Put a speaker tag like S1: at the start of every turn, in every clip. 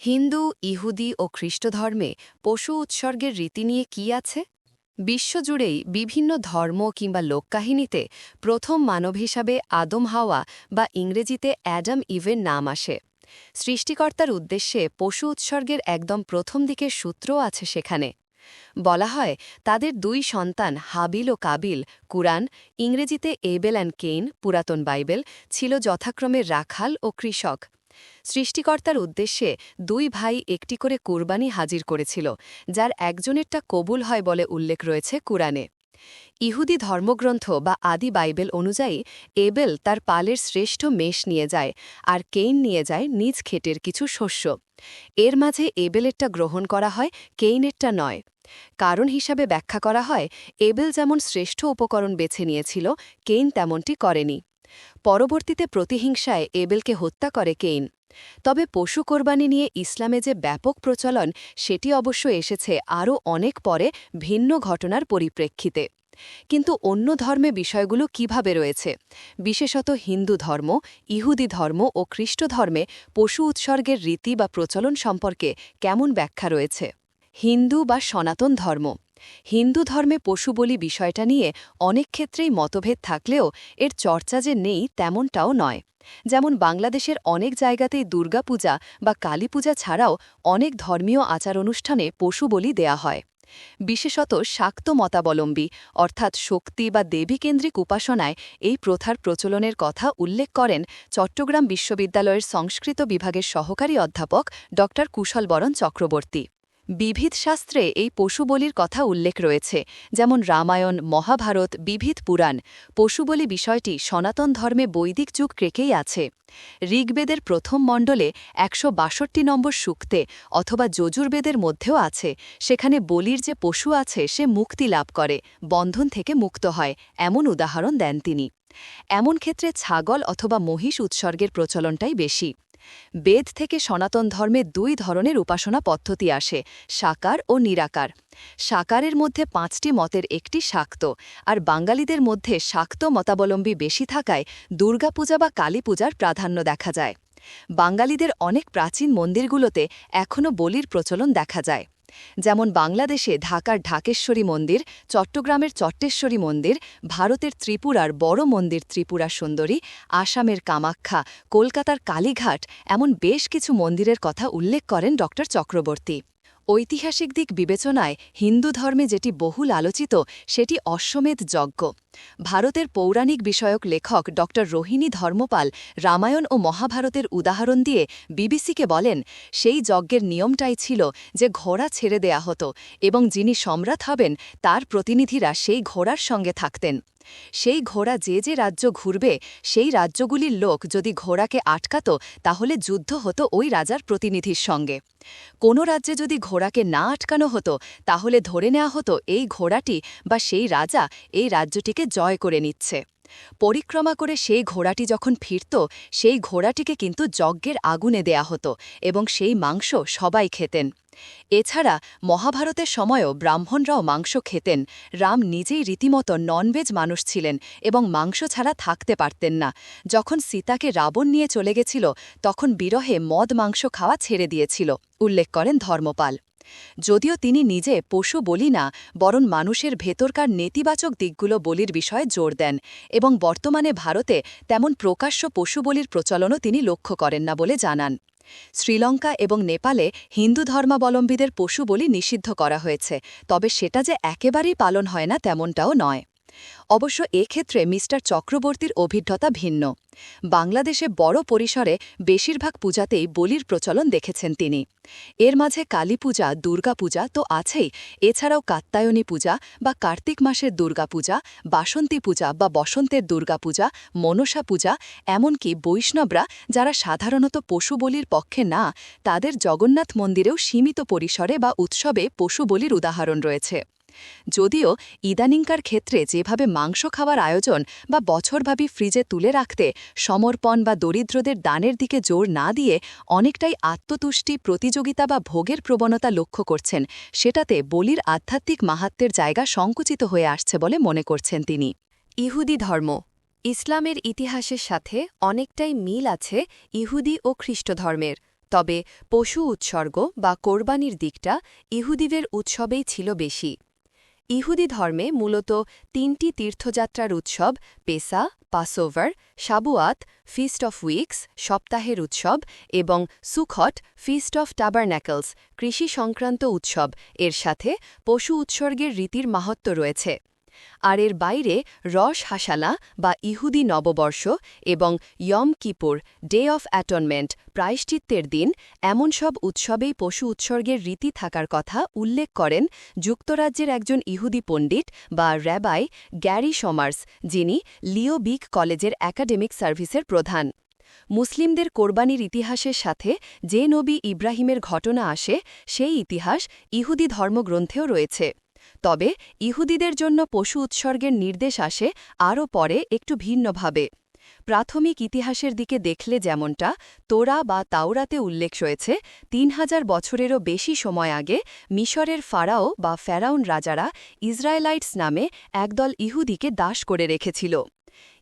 S1: হিন্দু, ইহুদি ও খ্রিস্টধর্মে পশু উৎসর্গের রীতি নিয়ে কি আছে? বিশ্বজুড়েই বিভিন্ন ধর্ম কিংবা লোককাহিনীতে প্রথম মানব হিসাবে আদম হাওয়া বা ইংরেজিতে অ্যাডাম ইভের নাম আসে। সৃষ্টিকর্তার উদ্দেশ্যে পশু উৎসর্গের একদম প্রথম দিকের সূত্রও আছে সেখানে। বলা হয়, তাদের দুই সন্তান হাবিল ও কাবিল, কুরআন, ইংরেজিতে এবেল অ্যান্ড কেইন, পুরাতন বাইবেল, ছিল যথাক্রমে রাখাল ও কৃষক। সৃষ্টিকর্তার উদ্দেশ্যে দুই ভাই একটি করে কুরবানি হাজির করেছিল, যার একজনেরটা কবুল হয় বলে উল্লেখ রয়েছে কুরআনে। ইহুদি ধর্মগ্রন্থ বা আদি বাইবেল অনুযায়ী এবেল তার পালের শ্রেষ্ঠ মেষ নিয়ে যায় আর কেইন নিয়ে যায় নিজ ক্ষেতের কিছু শস্য। এর মাঝে এবেলেরটা গ্রহণ করা হয়, কেইনেরটা নয়। কারণ হিসাবে ব্যাখ্যা করা হয়, এবেল যেমন শ্রেষ্ঠ উপকরণ বেছে নিয়েছিল, কেইন তেমনটি করেনি। পরবর্তীতে প্রতিহিংসায় এবেলকে হত্যা করে কেইন। তবে পশু কোরবানি নিয়ে ইসলামে যে ব্যাপক প্রচলন, সেটি অবশ্য এসেছে আরও অনেক পরে ভিন্ন ঘটনার পরিপ্রেক্ষিতে। কিন্তু অন্য ধর্মে বিষয়গুলো কীভাবে রয়েছে? বিশেষত হিন্দু ধর্ম, ইহুদি ধর্ম ও খ্রিস্ট ধর্মে পশু উৎসর্গের রীতি বা প্রচলন সম্পর্কে কেমন ব্যাখ্যা রয়েছে? হিন্দু বা সনাতন ধর্ম হিন্দু ধর্মে পশু বলি বিষয়টা নিয়ে অনেক ক্ষেত্রেই মতভেদ থাকলেও এর চর্চা যে নেই তেমনটাও নয়। যেমন বাংলাদেশের অনেক জায়গাতেই দুর্গাপূজা বা কালীপূজা ছাড়াও অনেক ধর্মীয় আচার অনুষ্ঠানে পশু বলি দেয়া হয়। বিশেষত শাক্ত মতাবলম্বী, অর্থাৎ শক্তি বা দেবীকেন্দ্রিক উপাসনায় এই প্রথার প্রচলনের কথা উল্লেখ করেন চট্টগ্রাম বিশ্ববিদ্যালয়ের সংস্কৃত বিভাগের সহকারী অধ্যাপক ড কুশলবরণ চক্রবর্তী। বিবিধ শাস্ত্রে এই পশুবলির কথা উল্লেখ রয়েছে, যেমন রামায়ণ, মহাভারত, বিবিধ পুরাণ। পশুবলি বিষয়টি সনাতন ধর্মে বৈদিক যুগ ক্রেকেই আছে। ঋগ্বেদের প্রথম মণ্ডলে একশো বাষট্টি নম্বর সূক্তে অথবা যজুর্বেদের মধ্যেও আছে, সেখানে বলির যে পশু আছে সে মুক্তি লাভ করে, বন্ধন থেকে মুক্ত হয়, এমন উদাহরণ দেন তিনি। এমন ক্ষেত্রে ছাগল অথবা মহিষ উৎসর্গের প্রচলনটাই বেশি। বেদ থেকে সনাতন ধর্মে দুই ধরনের উপাসনা পদ্ধতি আসে, সাকার ও নিরাকার। সাকারের মধ্যে পাঁচটি মতের একটি শাক্ত, আর বাঙালিদের মধ্যে শাক্ত মতাবলম্বী বেশি থাকায় দুর্গাপূজা বা কালী পূজার প্রাধান্য দেখা যায়। বাঙালিদের অনেক প্রাচীন মন্দিরগুলোতে এখনও বলির প্রচলন দেখা যায়। যেমন বাংলাদেশে ঢাকার ঢাকেশ্বরী মন্দির, চট্টগ্রামের চট্টেশ্বরী মন্দির, ভারতের ত্রিপুরার বড় মন্দির ত্রিপুরা সুন্দরী, আসামের কামাখ্যা, কলকাতার কালীঘাট, এমন বেশ কিছু মন্দিরের কথা উল্লেখ করেন ড চক্রবর্তী। ঐতিহাসিক দিক বিবেচনায় হিন্দু ধর্মে যেটি বহুল আলোচিত, সেটি অশ্বমেধ যজ্ঞ। ভারতের পৌরাণিক বিষয়ক লেখক ড. রোহিণী ধর্মপাল রামায়ণ ও মহাভারতের উদাহরণ দিয়ে বিবিসিকে বলেন, সেই যজ্ঞের নিয়মটাই ছিল যে ঘোড়া ছেড়ে দেয়া হতো এবং যিনি সম্রাট হবেন, তার প্রতিনিধিরা সেই ঘোড়ার সঙ্গে থাকতেন। সেই ঘোড়া যে যে রাজ্য ঘুরবে, সেই রাজ্যগুলির লোক যদি ঘোড়াকে আটকাত, তাহলে যুদ্ধ হতো ওই রাজার প্রতিনিধির সঙ্গে। কোনো রাজ্যে যদি ঘোড়াকে না আটকানো হতো, তাহলে ধরে নেওয়া হতো এই ঘোড়াটি বা সেই রাজা এই রাজ্যটিকে জয় করে নিচ্ছে। পরিক্রমা করে সেই ঘোড়াটি যখন ফিরত, সেই ঘোড়াটিকে কিন্তু যজ্ঞের আগুনে দেয়া হতো এবং সেই মাংস সবাই খেতেন। এছাড়া মহাভারতের সময়ও ব্রাহ্মণরাও মাংস খেতেন। রাম নিজেই রীতিমতো ননভেজ মানুষ ছিলেন এবং মাংস ছাড়া থাকতে পারতেন না। যখন সীতাকে রাবণ নিয়ে চলে গেছিল, তখন বিরহে মদ মাংস খাওয়া ছেড়ে দিয়েছিল, উল্লেখ করেন ধর্মপাল। যদিও তিনি নিজে পশু বলি না, বরং মানুষের ভেতরকার নেতিবাচক দিকগুলো বলির বিষয়ে জোর দেন এবং বর্তমানে ভারতে তেমন প্রকাশ্য পশু বলির প্রচলনও তিনি লক্ষ্য করেন না বলে জানান। শ্রীলঙ্কা এবং নেপালে হিন্দু ধর্মাবলম্বীদের পশু বলি নিষিদ্ধ করা হয়েছে, তবে সেটা যে একেবারেই পালন হয় না তেমনটাও নয়। অবশ্য এক্ষেত্রে মিস্টার চক্রবর্তীর অভিজ্ঞতা ভিন্ন। বাংলাদেশে বড় পরিসরে বেশিরভাগ পূজাতেই বলির প্রচলন দেখেছেন তিনি। এর মাঝে কালী পূজা দুর্গাপূজা তো আছেই। এছাড়াও কাত্তায়নী পূজা বা কার্তিক মাসের দুর্গাপূজা বাসন্তী পূজা বা বসন্তের দুর্গাপূজা মনসা পূজা, এমনকি বৈষ্ণবরা যারা সাধারণত পশু বলির পক্ষে না, তাদের জগন্নাথ মন্দিরেও সীমিত পরিসরে বা উৎসবে পশু বলির উদাহরণ রয়েছে। যদিও ইদানিংকার ক্ষেত্রে যেভাবে মাংস খাওয়ার আয়োজন বা বছরভাবী ফ্রিজে তুলে রাখতে সমর্পণ বা দরিদ্রদের দানের দিকে জোর না দিয়ে অনেকটাই আত্মতুষ্টি, প্রতিযোগিতা বা ভোগের প্রবণতা লক্ষ্য করছেন, সেটাতে বলির আধ্যাত্মিক মাহাত্মের জায়গা সংকুচিত হয়ে আসছে বলে মনে করছেন তিনি। ইহুদি ধর্ম। ইসলামের ইতিহাসের সাথে অনেকটাই মিল আছে ইহুদি ও খ্রিস্ট ধর্মের। তবে পশু উৎসর্গ বা কোরবানির দিকটা ইহুদিদের উৎসবেই ছিল বেশি। ইহুদি ধর্মে মূলত তিনটি তীর্থযাত্রার উৎসব, পেসা, পাসওভার, সাবুয়াত, ফিস্ট অফ উইক্স, সপ্তাহের উৎসব এবং সুখট, ফিস্ট অফ টাবারন্যাকলস কৃষি সংক্রান্ত উৎসব। এর সাথে পশু উৎসর্গের রীতির মাহাত্ম রয়েছে। আর এর বাইরে রস হাসালা বা ইহুদি নববর্ষ এবং Yom Kippur, day of atonement, প্রায়শ্চিত্তের দিন এমন সব উৎসবেই পশু উৎসর্গের রীতি থাকার কথা উল্লেখ করেন যুক্তরাজ্যের একজন ইহুদি পণ্ডিত বা র্যাবাই গ্যারি সমার্স, যিনি লিও বিক কলেজের একাডেমিক সার্ভিসের প্রধান। মুসলিমদের কোরবানির ইতিহাসের সাথে যে নবী ইব্রাহিমের ঘটনা আসে, সেই ইতিহাস ইহুদি ধর্মগ্রন্থেও রয়েছে। তবে ইহুদিদের জন্য পশু উৎসর্গের নির্দেশ আসে আরও পরে একটু ভিন্নভাবে। প্রাথমিক ইতিহাসের দিকে দেখলে যেমনটা, তোরা বা তাওরাতে উল্লেখ রয়েছে, তিন হাজার বছরেরও বেশি সময় আগে মিশরের ফারাও বা ফেরাউন রাজারা ইসরায়েলাইটস নামে একদল ইহুদিকে দাস করে রেখেছিল।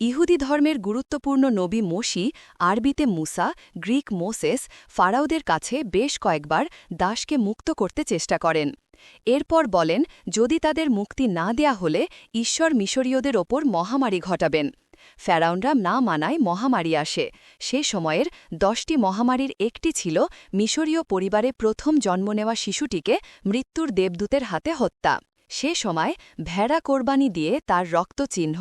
S1: ইহুদি ধর্মের গুরুত্বপূর্ণ নবী মোশি, আরবিতে মুসা, গ্রিক মোসেস, ফারাওদের কাছে বেশ কয়েকবার দাসকে মুক্ত করতে চেষ্টা করেন। এরপর বলেন, যদি তাদের মুক্তি না দেয়া হলে ঈশ্বর মিশরীয়দের ওপর মহামারী ঘটাবেন। ফ্যারাউনরা না মানায় মহামারী আসে। সে সময়ের দশটি মহামারীর একটি ছিল মিশরীয় পরিবারে প্রথম জন্ম নেওয়া শিশুটিকে মৃত্যুর দেবদূতের হাতে হত্যা। সে সময় ভেড়া কোরবানি দিয়ে তার রক্তচিহ্ন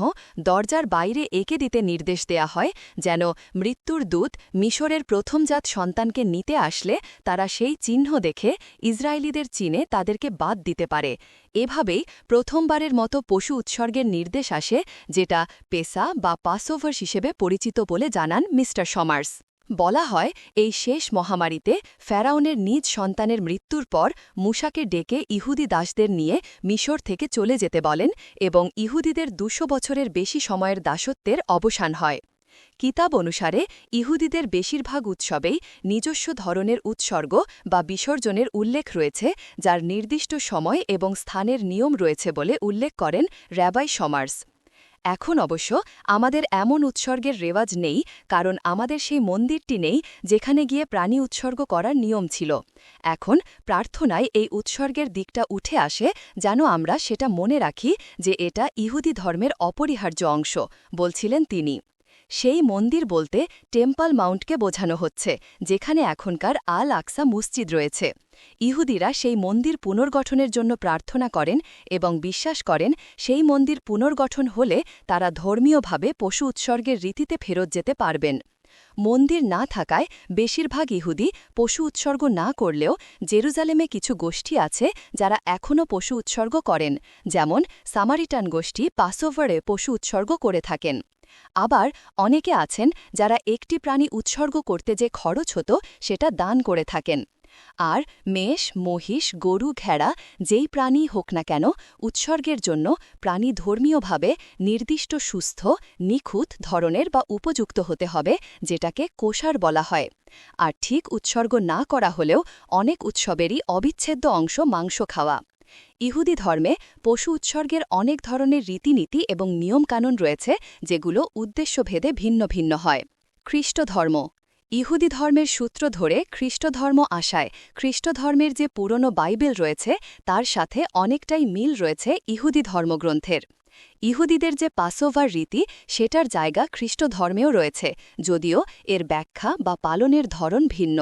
S1: দরজার বাইরে এঁকে দিতে নির্দেশ দেয়া হয়, যেন মৃত্যুর দূত মিশরের প্রথমজাত সন্তানকে নিতে আসলে তারা সেই চিহ্ন দেখে ইসরায়েলিদের চিনে তাদেরকে বাদ দিতে পারে। এভাবেই প্রথমবারের মতো পশু উৎসর্গের নির্দেশ আসে, যেটা পেসা বা পাসওভার হিসেবে পরিচিত বলে জানান মিস্টার সমার্স। বলা হয়, এই শেষ মহামারীতে ফ্যারাউনের নিজ সন্তানের মৃত্যুর পর মুসাকে ডেকে ইহুদি দাসদের নিয়ে মিশর থেকে চলে যেতে বলেন এবং ইহুদিদের দুশো বছরের বেশি সময়ের দাসত্বের অবসান হয়। কিতাব অনুসারে, ইহুদিদের বেশিরভাগ উৎসবেই নিজস্ব ধরনের উৎসর্গ বা বিসর্জনের উল্লেখ রয়েছে, যার নির্দিষ্ট সময় এবং স্থানের নিয়ম রয়েছে বলে উল্লেখ করেন র্যাবাই সমার্স। এখন অবশ্য আমাদের এমন উৎসর্গের রেওয়াজ নেই, কারণ আমাদের সেই মন্দিরটি নেই যেখানে গিয়ে প্রাণী উৎসর্গ করার নিয়ম ছিল। এখন প্রার্থনায় এই উৎসর্গের দিকটা উঠে আসে যেন আমরা সেটা মনে রাখি যে এটা ইহুদি ধর্মের অপরিহার্য অংশ, বলছিলেন তিনি। সেই মন্দির বলতে টেম্পল মাউন্টকে বোঝানো হচ্ছে, যেখানে এখনকার আল আকসা মসজিদ রয়েছে। ইহুদিরা সেই মন্দির পুনর্গঠনের জন্য প্রার্থনা করেন এবং বিশ্বাস করেন সেই মন্দির পুনর্গঠন হলে তারা ধর্মীয়ভাবে পশু উৎসর্গের রীতিতে ফেরত যেতে পারবেন। মন্দির না থাকায় বেশিরভাগ ইহুদি পশু উৎসর্গ না করলেও জেরুজালেমে কিছু গোষ্ঠী আছে যারা এখনও পশু উৎসর্গ করেন, যেমন সামারিটান গোষ্ঠী পাসোভারে পশু উৎসর্গ করে থাকেন। আবার অনেকে আছেন যারা একটি প্রাণী উৎসর্গ করতে যে খরচ হতো, সেটা দান করে থাকেন। আর মেষ, মহিষ, গরু, ঘেড়া, যেই প্রাণী হোক না কেন, উৎসর্গের জন্য প্রাণী ধর্মীয়ভাবে নির্দিষ্ট সুস্থ, নিখুঁত ধরনের বা উপযুক্ত হতে হবে, যেটাকে কোষার বলা হয়। আর ঠিক উৎসর্গ না করা হলেও অনেক উৎসবেরই অবিচ্ছেদ্য অংশ মাংস খাওয়া। ইহুদি ধর্মে পশু উৎসর্গের অনেক ধরনের রীতিনীতি এবং নিয়মকানুন রয়েছে যেগুলো উদ্দেশ্যভেদে ভিন্ন ভিন্ন হয়। খ্রিস্ট ধর্ম ইহুদি ধর্মের সূত্র ধরে খ্রিস্টধর্ম আসায় খ্রিস্টধর্মের যে পুরনো বাইবেল রয়েছে, তার সাথে অনেকটাই মিল রয়েছে ইহুদি ধর্মগ্রন্থের। ইহুদিদের যে পাসোভার রীতি, সেটার জায়গা খ্রিস্ট ধর্মেও রয়েছে, যদিও এর ব্যাখ্যা বা পালনের ধরন ভিন্ন।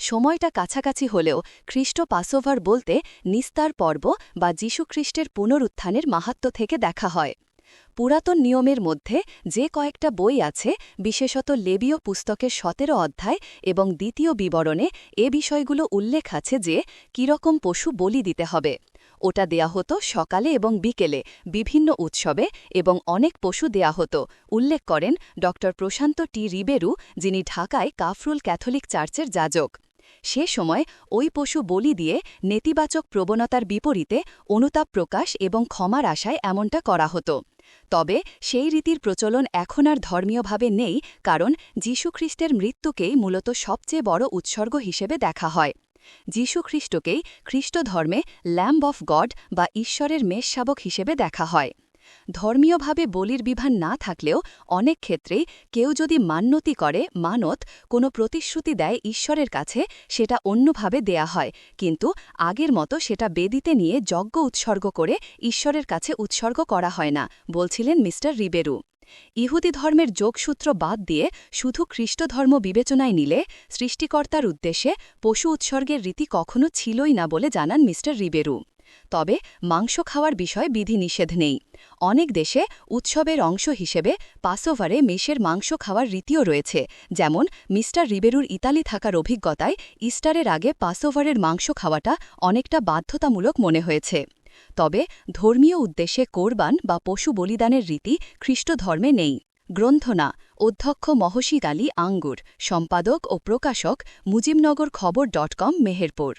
S1: সময়টা কাছাকাছি হলেও খ্রিস্ট পাসোভার বলতে নিস্তার পর্ব বা যীশুখ্রিস্টের পুনরুত্থানের মাহাত্ম থেকে দেখা হয়। পুরাতন নিয়মের মধ্যে যে কয়েকটা বই আছে, বিশেষত লেবীয় পুস্তকের সতেরো অধ্যায় এবং দ্বিতীয় বিবরণে এ বিষয়গুলো উল্লেখ আছে যে, কীরকম পশু বলি দিতে হবে। ওটা দেয়া হতো সকালে এবং বিকেলে বিভিন্ন উৎসবে এবং অনেক পশু দেয়া হতো। উল্লেখ করেন ড. প্রশান্ত টি. রিবেরু, যিনি ঢাকায় কাফরুল ক্যাথলিক চার্চের যাজক। সে সময় ওই পশু বলি দিয়ে নেতিবাচক প্রবণতার বিপরীতে অনুতাপ প্রকাশ এবং ক্ষমার আশায় এমনটা করা হতো। তবে সেই রীতির প্রচলন এখন আর ধর্মীয়ভাবে নেই, কারণ যীশুখ্রিস্টের মৃত্যুকেই মূলত সবচেয়ে বড় উৎসর্গ হিসেবে দেখা হয়। যীশুখ্রিস্টকেই খ্রিস্ট ধর্মে ল্যাম্ব অফ গড বা ঈশ্বরের মেষ শাবক হিসেবে দেখা হয়। ধর্মীয়ভাবে বলির বিধান না থাকলেও অনেক ক্ষেত্রেই কেউ যদি মান্যতি করে, মানত, কোনো প্রতিশ্রুতি দেয় ঈশ্বরের কাছে, সেটা অন্যভাবে দেয়া হয়। কিন্তু আগের মতো সেটা বেদিতে নিয়ে যজ্ঞ উৎসর্গ করে ঈশ্বরের কাছে উৎসর্গ করা হয় না, বলছিলেন মিস্টার রিবেরু। ইহুদি ধর্মের যোগসূত্র বাদ দিয়ে শুধু খ্রিস্টধর্ম বিবেচনায় নিলে সৃষ্টিকর্তার উদ্দেশ্যে পশু উৎসর্গের রীতি কখনো ছিলই না বলে জানান মিস্টার রিবেরু। তবে মাংস খাওয়ার বিষয়ে বিধিনিষেধ নেই। অনেক দেশে উৎসবের অংশ হিসেবে পাসোভারে মেষের মাংস খাওয়ার রীতিও রয়েছে, যেমন মিস্টার রিবেরুর ইতালি থাকার অভিজ্ঞতায় ইস্টারের আগে পাসোভারের মাংস খাওয়াটা অনেকটা বাধ্যতামূলক মনে হয়েছে। তবে ধর্মীয় উদ্দেশ্যে কোরবান বা পশু বলিদানের রীতি খ্রিস্টধর্মে নেই। গ্রন্থনা, অধ্যক্ষ মহসিদ আলী আঙ্গুর, সম্পাদক ও প্রকাশক মুজিবনগর খবর ডট কম, মেহেরপুর।